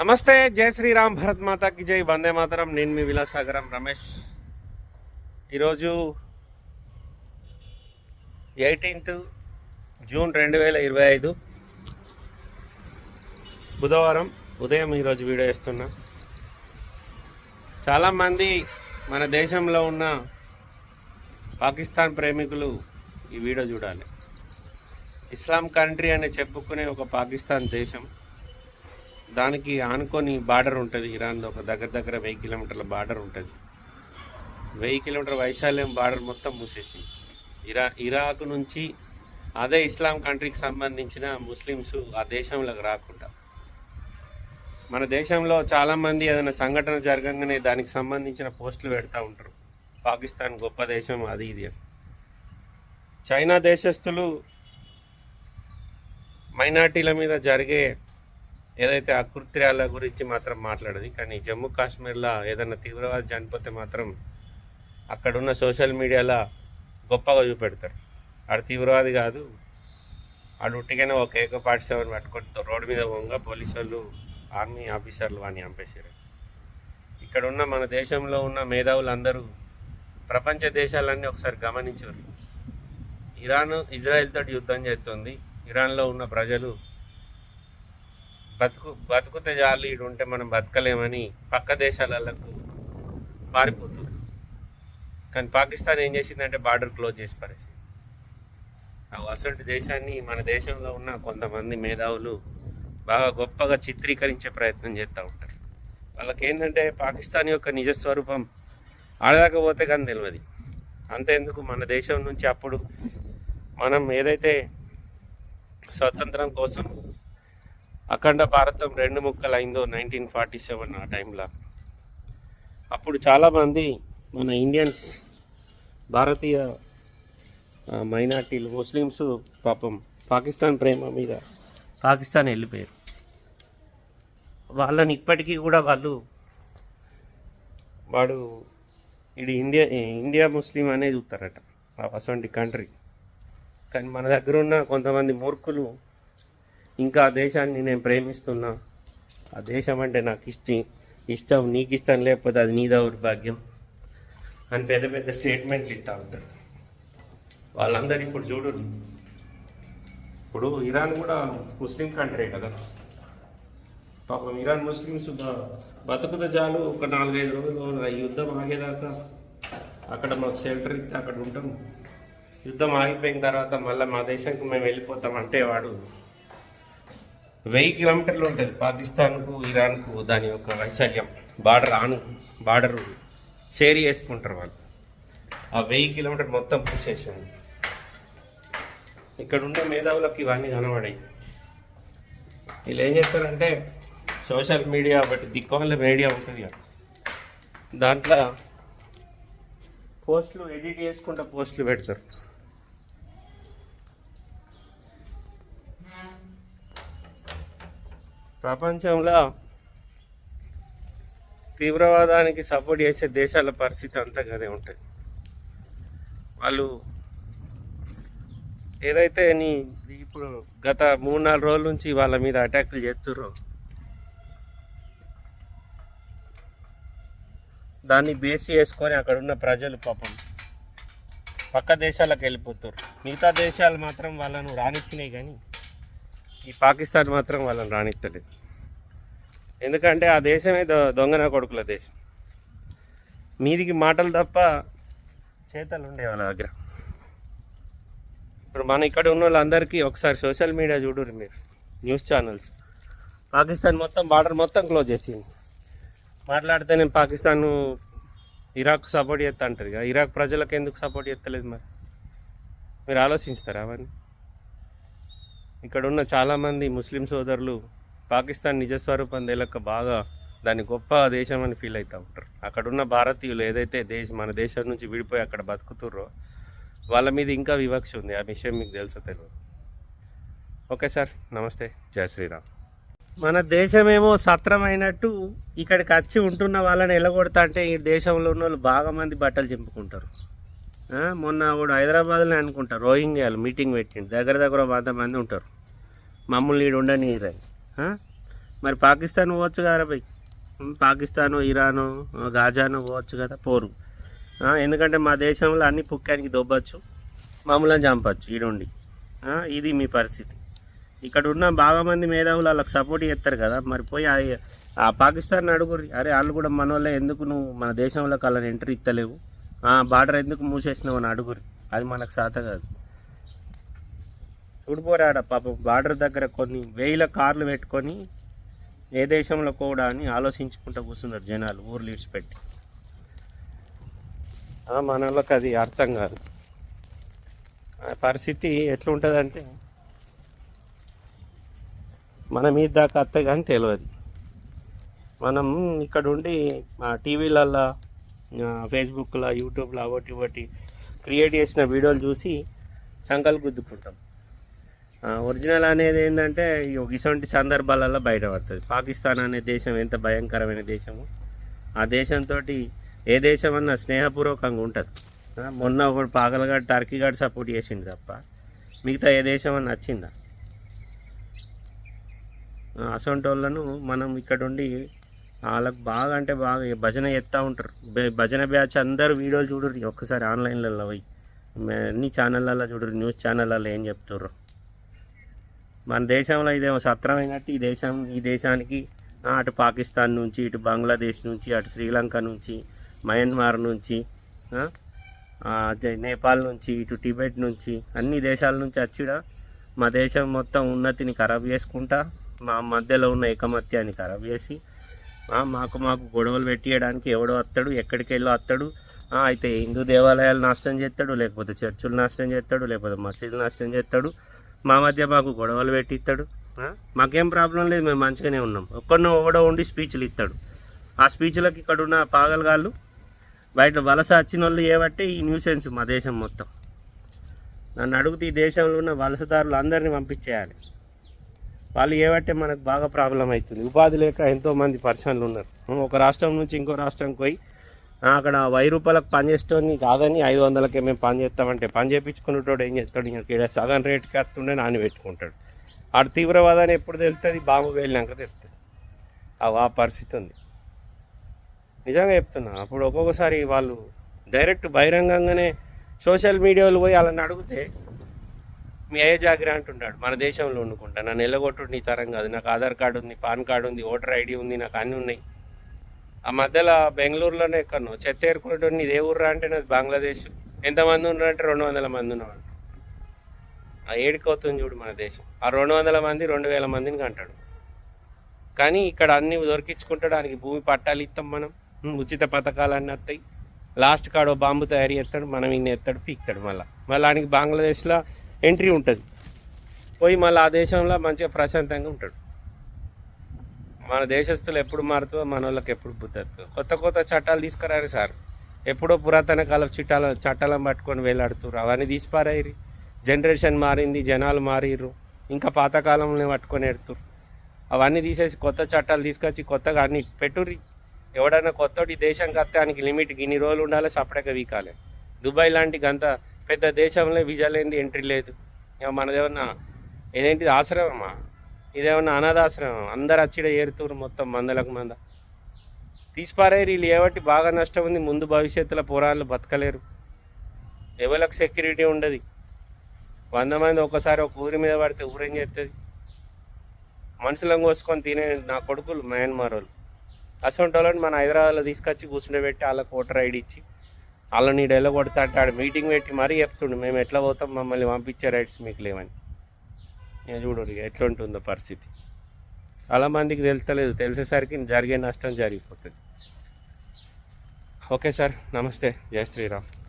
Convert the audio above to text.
నమస్తే జై శ్రీరామ్ భరత్ మాతాకి జై వందే మాతరం. నేను మీ విలాసాగరం రమేష్. ఈరోజు ఎయిటీన్త్ జూన్ రెండు వేల ఇరవై ఐదు. బుధవారం ఉదయం ఈరోజు వీడియో వేస్తున్నా చాలామంది మన దేశంలో ఉన్న పాకిస్తాన్ ప్రేమికులు ఈ వీడియో చూడాలి. ఇస్లాం కంట్రీ అని చెప్పుకునే ఒక పాకిస్తాన్ దేశం. దానికి ఆనుకొని బార్డర్ ఉంటుంది ఇరాన్లో ఒక దగ్గర దగ్గర వెయ్యి కిలోమీటర్ల బార్డర్ ఉంటుంది. వెయ్యి కిలోమీటర్ వైశాల్యం బార్డర్ మొత్తం మూసేసింది. ఇరా ఇరాక్ నుంచి అదే ఇస్లాం కంట్రీకి సంబంధించిన ముస్లిమ్స్ ఆ దేశంలోకి రాకుండా. మన దేశంలో చాలామంది ఏదైనా సంఘటన జరగంగానే దానికి సంబంధించిన పోస్టులు పెడతా ఉంటారు. పాకిస్తాన్ గొప్ప దేశం అది ఇది చైనా దేశస్థులు మైనార్టీల మీద జరిగే ఏదైతే అకృత్యాల గురించి మాత్రం మాట్లాడదు కానీ జమ్మూ కాశ్మీర్లో ఏదైనా తీవ్రవాది చనిపోతే మాత్రం అక్కడున్న సోషల్ మీడియాలో గొప్పగా చూపెడతారు. ఆడు తీవ్రవాది కాదు ఆడు ఉట్టిగానే ఒక ఏక పాఠశాలను సెవెన్ రోడ్డు మీద పోగా పోలీసు వాళ్ళు ఆర్మీ ఆఫీసర్లు వాడిని చంపేశారు. ఇక్కడ ఉన్న మన దేశంలో ఉన్న మేధావులు అందరూ ప్రపంచ దేశాలన్నీ ఒకసారి గమనించారు. ఇరాన్ ఇజ్రాయెల్ తోటి యుద్ధం చేస్తుంది. ఇరాన్లో ఉన్న ప్రజలు బతుకు బతుకుతే చాలు ఇటు ఉంటే మనం బతకలేమని పక్క దేశాలకు పారిపోతుంది కానీ పాకిస్తాన్ ఏం చేసిందంటే బార్డర్ క్లోజ్ చేసి పరిస్థితి ఆ అసలు దేశాన్ని మన దేశంలో ఉన్న కొంతమంది మేధావులు బాగా గొప్పగా చిత్రీకరించే ప్రయత్నం చేస్తూ ఉంటారు. వాళ్ళకి ఏంటంటే పాకిస్తాన్ యొక్క నిజ స్వరూపం ఆడదాకపోతే కానీ తెలియదు అంతేందుకు మన దేశం నుంచి అప్పుడు మనం ఏదైతే స్వతంత్రం కోసం అఖండ భారతం రెండు ముక్కలు అయిందో నైన్టీన్ ఫార్టీ సెవెన్ ఆ టైంలో. అప్పుడు చాలామంది మన ఇండియన్స్ భారతీయ మైనార్టీలు ముస్లిమ్స్ పాపం పాకిస్తాన్ ప్రేమ మీద పాకిస్తాన్ వెళ్ళిపోయారు. వాళ్ళని ఇప్పటికీ కూడా వాళ్ళు వాడు ఇది ఇండియా ఇండియా ముస్లిం అనేది చూస్తారట అటువంటి కంట్రీ. కానీ మన దగ్గర ఉన్న కొంతమంది మూర్ఖులు ఇంకా ఆ దేశాన్ని నేను ప్రేమిస్తున్నా. ఆ దేశం అంటే నాకు ఇష్టం ఇష్టం నీకు ఇష్టం లేకపోతే అది నీ దౌర్భాగ్యం అని పెద్ద పెద్ద స్టేట్మెంట్లు ఇస్తూ ఉంటారు. వాళ్ళందరూ ఇప్పుడు చూడు ఇప్పుడు ఇరాన్ కూడా ముస్లిం కంట్రీ కదా. పాపం ఇరాన్ ముస్లిమ్స్ బతుకుత చాలు ఒక నాలుగైదు రోజులు యుద్ధం ఆగేదాకా అక్కడ మాకు షెల్టర్ ఇస్తే అక్కడ ఉంటాం. యుద్ధం ఆగిపోయిన తర్వాత మళ్ళీ మా దేశానికి మేము వెళ్ళిపోతాం అంటే వాడు వెయ్యి కిలోమీటర్లు ఉంటుంది. పాకిస్తాన్కు ఇరాన్కు దాని యొక్క వైశాల్యం బార్డర్ ఆను బార్డర్ షేర్ చేసుకుంటారు వాళ్ళు. ఆ వెయ్యి కిలోమీటర్ మొత్తం పూసేసింది. ఇక్కడ ఉండే మేధావులకు ఇవన్నీ కనబడాయి. వీళ్ళు ఏం చేస్తారంటే సోషల్ మీడియా బట్టి దిక్కువల్ల మీడియా ఉంటుంది కదా. దాంట్లో పోస్టులు ఎడిట్ చేసుకుంటా పోస్టులు పెడతారు. ప్రపంచంలో తీవ్రవాదానికి సపోర్ట్ చేసే దేశాల పరిస్థితి అంతా గదే ఉంటుంది. వాళ్ళు ఏదైతే నీ ఇప్పుడు గత మూడు నాలుగు రోజుల నుంచి వాళ్ళ మీద అటాక్లు చేస్తుర్రో దాన్ని బేస్ చేసుకొని అక్కడ ఉన్న ప్రజలు పాపం పక్క దేశాలకు వెళ్ళిపోతారు మిగతా దేశాలు మాత్రం వాళ్ళను రానిచ్చినాయి కానీ ఈ పాకిస్తాన్ మాత్రం వాళ్ళని రాణిస్తలేదు ఎందుకంటే ఆ దేశమే దొంగన కొడుకుల దేశం. మీదికి మాటలు తప్ప చేతలు ఉండే వాళ్ళ దగ్గర. ఇప్పుడు మన ఇక్కడ ఉన్న వాళ్ళందరికీ ఒకసారి సోషల్ మీడియా చూడరు మీరు న్యూస్ ఛానల్స్. పాకిస్తాన్ మొత్తం బార్డర్ మొత్తం క్లోజ్ చేసింది. మాట్లాడితే నేను పాకిస్తాన్ ఇరాక్ సపోర్ట్ చేస్తా అంటారు ఇరాక్ ప్రజలకు ఎందుకు సపోర్ట్ చేస్తలేదు మరి? మీరు ఆలోచిస్తారా అవన్నీ? ఇక్కడున్న చాలామంది ముస్లిం సోదరులు పాకిస్తాన్ నిజస్వరూపం తెలియక బాగా దాన్ని గొప్ప దేశం అని ఫీల్ అవుతూ ఉంటారు. అక్కడున్న భారతీయులు ఏదైతే దేశ మన దేశం నుంచి విడిపోయి అక్కడ బతుకుతుర్రో వాళ్ళ మీద ఇంకా వివక్ష ఉంది. ఆ విషయం మీకు తెలుసో తెలియదు ఓకే సార్ నమస్తే. జయ శ్రీరామ్. మన దేశమేమో సత్రమైనట్టు ఇక్కడికి వచ్చి ఉంటున్న వాళ్ళని ఎలగొడతా అంటే ఈ దేశంలో ఉన్న వాళ్ళు బాగా మంది బట్టలు చింపుకుంటారు. మొన్న కూడా హైదరాబాద్లో అనుకుంటారు రోహింగ్యాలు మీటింగ్ పెట్టిండు. దగ్గర దగ్గర వంద మంది ఉంటారు. మమ్మల్ని ఈడు ఉండని మరి పాకిస్తాన్ పోవచ్చు కదా భయ్. పాకిస్తాను ఇరాను గాజాను పోవచ్చు కదా పోరు. ఎందుకంటే మా దేశంలో అన్ని పుక్కానికి దొబ్బచ్చు మమ్మల్ని చంపచ్చు ఈడుండి ఇది మీ పరిస్థితి. ఇక్కడ ఉన్న బాగా మంది మేధావులు వాళ్ళకి సపోర్ట్ చేస్తారు కదా మరి పోయి ఆ- పాకిస్తాన్ అడుగురి అరే వాళ్ళు కూడా మన వల్ల ఎందుకు నువ్వు మన దేశంలోకి వాళ్ళని ఎంట్రీ ఇస్తలేవు బార్డర్ ఎందుకు మూసేసినావు అని అడుగురు. అది మనకు సాత కాదు. చూడిపోరాడ పాపం బార్డర్ దగ్గర కొన్ని వేల కార్లు పెట్టుకొని ఏ దేశంలో కూడా అని ఆలోచించుకుంటూ కూర్చున్నారు జనాలు ఊర్లు ఇడిచిపెట్టి ఆ, మన వాళ్ళకి అది అర్థం కాదు. ఆ పరిస్థితి ఎట్లుంటుందంటే మన మీద దాకా అత్తే కానీ తెలియదు మనం ఇక్కడ ఉండి టీవీలల్లో ఫేస్బుక్లో యూట్యూబ్లో ఒకటి ఒకటి క్రియేట్ చేసిన వీడియోలు చూసి సంకలు గుద్దుకుంటాం. ఒరిజినల్ అనేది ఏంటంటే ఇటువంటి సందర్భాలలో బయటపడుతుంది. పాకిస్తాన్ అనే దేశం ఎంత భయంకరమైన దేశము ఆ దేశంతో ఏ దేశం అన్నా స్నేహపూర్వకంగా ఉంటుంది. మొన్న ఒకడు పాగలగాడు టర్కీగాడు సపోర్ట్ చేసిండు తప్ప మిగతా ఏ దేశం అని వచ్చిందా అసొంటి వాళ్ళను మనం ఇక్కడుండి వాళ్ళకి బాగా అంటే బాగా భజన ఎత్తా ఉంటారు. భజన బ్యాచ్ అందరు వీడియోలు చూడరు ఒక్కసారి ఆన్లైన్లలో పోయి. అన్ని ఛానళ్ళల్లో చూడరు న్యూస్ ఛానళ్ళల్లో ఏం చెప్తుర్రు? మన దేశంలో ఇదేమో సత్రమైనట్టు ఈ దేశం ఈ దేశానికి అటు పాకిస్తాన్ నుంచి ఇటు బంగ్లాదేశ్ నుంచి అటు శ్రీలంక నుంచి మయన్మార్ నుంచి నేపాల్ నుంచి ఇటు టిబెట్ నుంచి అన్ని దేశాల నుంచి వచ్చిడ మా దేశం మొత్తం ఉన్నతిని ఖరాబ్ చేసుకుంటా. మా మధ్యలో ఉన్న ఏకమత్యాన్ని ఖరాబ్ చేసి మాకు మాకు గొడవలు పెట్టియడానికి ఎవడో వస్తాడు ఎక్కడికి వెళ్ళో వస్తాడు అయితే హిందూ దేవాలయాలు నాశనం చేస్తాడు లేకపోతే చర్చులు నాశనం చేస్తాడు లేకపోతే మసీదు నాశనం చేస్తాడు. మా మధ్య మాకు గొడవలు పెట్టిస్తాడు. మాకేం ప్రాబ్లం లేదు మేము మంచిగానే ఉన్నాం. ఒక్కడినో ఒకడో ఉండి స్పీచ్లు ఇస్తాడు. ఆ స్పీచ్లకు ఇక్కడ ఉన్న పాగలగాళ్ళు బయట వలస వచ్చిన వాళ్ళు ఏబట్టి ఈ న్యూసెన్స్ మా దేశం మొత్తం. నన్ను అడుగుతూ ఈ దేశంలో ఉన్న వలసదారులు అందరినీ పంపించేయాలి. వాళ్ళు ఏబట్టే మనకు బాగా ప్రాబ్లం అవుతుంది. ఉపాధి లేక ఎంతోమంది పర్సన్లు ఉన్నారు. ఒక రాష్ట్రం నుంచి ఇంకో రాష్ట్రంకి పోయి అక్కడ వెయ్యి రూపాయలకు పని చేసేటోని కాదని ఐదు వందలకే మేము పని చేస్తామంటే పని చేయించుకునేటోడు ఏం చేస్తాడు? ఇంకా సగం రేటుకి వస్తుండే నాని పెట్టుకుంటాడు. ఆడ తీవ్రవాదాన్ని ఎప్పుడు తెలుస్తుంది? బాంబు వెళ్ళినాక తెలుస్తుంది. ఆ ఆ పరిస్థితి ఉంది. నిజంగా చెప్తున్నా అప్పుడు ఒక్కొక్కసారి వాళ్ళు డైరెక్ట్ బహిరంగంగానే సోషల్ మీడియాలో పోయి వాళ్ళని అడిగితే మీ అయ్యే అంటుంటాడు మన దేశంలో వండుకుంటా నన్ను ఎల్లగొట్టుడు నీ తరం కాదు నాకు ఆధార్ కార్డు ఉంది పాన్ కార్డు ఉంది ఓటర్ ఐడి ఉంది నాకు అన్నీ ఉన్నాయి. ఆ మధ్యలో బెంగళూరులోనే ఎక్కడో చెత్త ఏరుకునేటోడు నీది ఏ ఊర్రా అంటే నాది బంగ్లాదేశ్. ఎంతమంది ఉన్నారంటే రెండు వందల మంది ఉన్నాడు ఆ ఏడికవుతుంది చూడు మన దేశం. ఆ రెండు వందల మంది రెండు వేల మందిని కంటాడు. కానీ ఇక్కడ అన్ని దొరికించుకుంటాడానికి భూమి పట్టాలు ఇస్తాం మనం. ఉచిత పథకాలు అన్నీ వస్తాయి లాస్ట్ కాడో బాంబు తయారు చేస్తాడు మనం ఇన్ని ఎత్తాడు పీక్తాడు మళ్ళీ. మళ్ళీ ఆయనకి బంగ్లాదేశ్లో ఎంట్రీ ఉంటుంది. పోయి మళ్ళీ ఆ దేశంలో మంచిగా ప్రశాంతంగా ఉంటాడు. మన దేశస్తులు ఎప్పుడు మారుతుందో మన వాళ్ళకి ఎప్పుడు బుద్ధి కొత్త కొత్త చట్టాలు తీసుకురారు సార్. ఎప్పుడో పురాతన కాలం చిట్టాల చట్టాలను పట్టుకొని వేలాడుతురు అవన్నీ తీసిపారాయి జనరేషన్ మారింది జనాలు మారిర్రు. ఇంకా పాతకాలంలో పట్టుకొని ఎడుతురు అవన్నీ తీసేసి కొత్త చట్టాలు తీసుకొచ్చి కొత్తగా అన్ని పెట్టుర్రి. ఎవడైనా కొత్తటి దేశం వస్తే ఆయనకి లిమిట్ ఇన్ని రోజులు ఉండాలి సపరేట్గా వీకాలి. దుబాయ్ లాంటి గంత పెద్ద దేశంలో వీజా లేనిది ఎంట్రీ లేదు. ఇక మనదేమన్నా ఇదేంటిది ఆశ్రమమా? ఇదేమన్నా అనాథాశ్రమం అందరు అచ్చిడ ఏరుతురు మొత్తం మందలకు మంద. తీసిపారే వీళ్ళు ఏవట్టి బాగా నష్టం ఉంది. ముందు భవిష్యత్తులో పోరాళ్ళు బతకలేరు. ఎవరికి సెక్యూరిటీ ఉండదు. వంద మంది ఒకసారి ఒక ఊరి మీద పడితే ఊరేం చేస్తుంది మనుషులను కోసుకొని తినే నా కొడుకులు మయన్మార్ వాళ్ళు అసొంటి వాళ్ళని మన హైదరాబాద్లో తీసుకొచ్చి కూర్చుండబెట్టి వాళ్ళకి ఓటర్ ఐడి ఇచ్చి వాళ్ళని నీడు ఎలా కొడతా మీటింగ్ పెట్టి మరీ చెప్తుండు మేము ఎట్లా పోతాం? మమ్మల్ని పంపించే రైట్స్ మీకు లేవని. నేను చూడండి ఎట్లా ఉంటుందో పరిస్థితి. చాలామందికి తెలుస్తలేదు తెలిసేసరికి జరిగే నష్టం జరిగిపోతుంది. ఓకే సార్ నమస్తే. జయ శ్రీరామ్.